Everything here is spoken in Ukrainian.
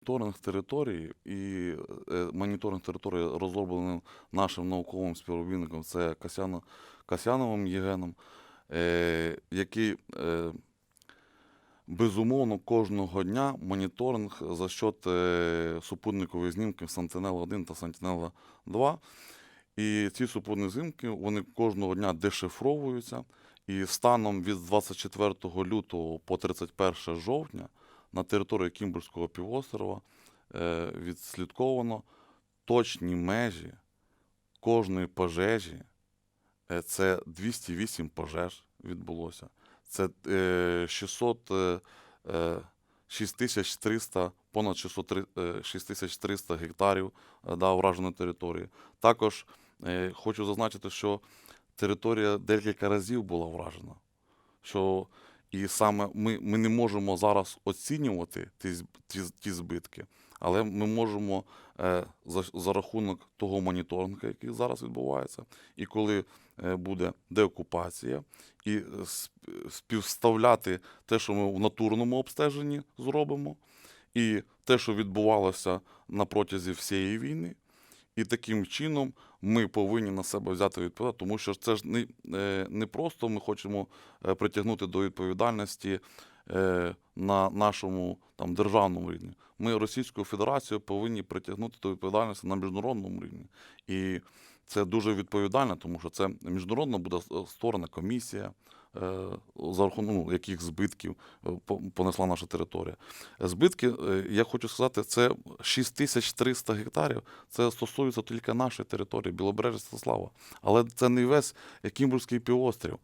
Моніторинг території і е, моніторинг території розроблений нашим науковим співробітником, це Касяно, Касяновим Євгеном, е, який е, безумовно кожного дня моніторинг за счет супутникових знімків Sentinel-1 та Sentinel-2. І ці супутні знімки вони кожного дня дешифровуються. І станом від 24 лютого по 31 жовтня на території Кімбурського півострова е, відслідковано точні межі кожної пожежі. Е, Це 208 пожеж відбулося. Це е, 600, е, е, 6300, понад 603, е, 6300 гектарів да, враженої території. Також хочу зазначити, що територія декілька разів була вражена. Що і саме ми, ми не можемо зараз оцінювати ті, ті, ті збитки, але ми можемо е, за, за рахунок того моніторингу, який зараз відбувається, і коли е, буде деокупація, і е, співставляти те, що ми в натурному обстеженні зробимо, і те, що відбувалося на протязі всієї війни. І таким чином ми повинні на себе взяти відповідальність, тому що це ж не, е, не просто ми хочемо е, притягнути до відповідальності е, на нашому там, державному рівні. Ми Російську Федерацію повинні притягнути до відповідальності на міжнародному рівні. І це дуже відповідально, тому що це міжнародно буде створена комісія, за рахунок ну, яких збитків е, понесла наша територія. Збитки, е, я хочу сказати, це 6300 гектарів. Це стосується тільки нашої території, Білобережжя Слава. Але це не весь Кімбурський півострів.